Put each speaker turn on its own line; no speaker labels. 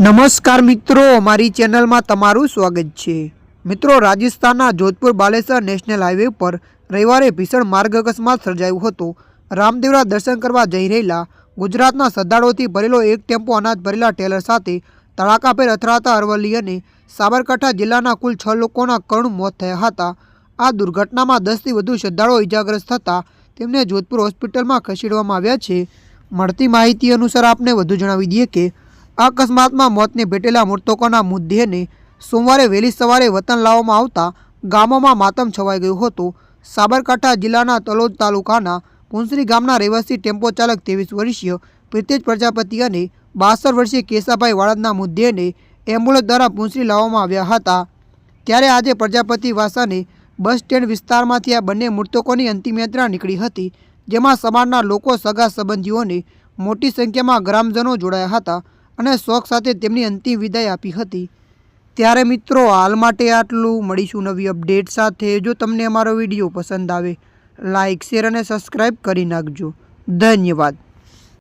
નમસ્કાર મિત્રો, મારી ચેનલમાં તમારું સ્વાગત છે. મિત્રો, રાજસ્થાનના જોધપુર બાલેસર નેશનલ હાઈવે પર રવિવારે ભીષણ માર્ગ અકસ્માત સર્જાયો હતો. રામદેવરા દર્શન કરવા જઈ રહેલા ગુજરાતના શ્રદ્ધાળુઓથી ભરેલો એક ટેમ્પો અનાજ ભરેલા ટેલર સાથે તડાકાભેર અથડાતા અરવલ્લી અને સાબરકાંઠા જિલ્લાના કુલ છ લોકોના કરુણ મોત થયા હતા. આ દુર્ઘટનામાં દસથી વધુ શ્રદ્ધાળુઓ ઇજાગ્રસ્ત થતાં તેમને જોધપુર હોસ્પિટલમાં ખસેડવામાં આવ્યા છે. મળતી માહિતી અનુસાર આપને વધુ જણાવી દઈએ કે અકસ્માતમાં મોતને ભેટેલા મૃતકોના મૃતદેહને સોમવારે વહેલી સવારે વતન લાવવામાં આવતા ગામોમાં માતમ છવાઈ ગયો હતો. સાબરકાંઠા જિલ્લાના તલોદ તાલુકાના પુંસરી ગામના રહેવાસી ટેમ્પો ચાલક ત્રેવીસ વર્ષીય પ્રિતેજ પ્રજાપતિ અને બાસઠ વર્ષીય કેશાભાઈ વાળદના મૃતદેહને એમ્બ્યુલન્સ દ્વારા પુંસરી લાવવામાં આવ્યા હતા. ત્યારે આજે પ્રજાપતિ વાસાને બસ સ્ટેન્ડ વિસ્તારમાંથી આ બંને મૃતકોની અંતિમ યાત્રા નીકળી હતી, જેમાં સમાજના લોકો, સગા સંબંધીઓને મોટી સંખ્યામાં ગ્રામજનો જોડાયા હતા. અને શોખ સાથે તેમની અંતિમ વિદાય આપી હતી. ત્યારે મિત્રો, હાલ માટે આટલું. મળીશું નવી અપડેટ સાથે. જો તમને અમારો વીડિયો પસંદ આવે લાઇક શેર અને સબસ્ક્રાઈબ કરી નાખજો. ધન્યવાદ.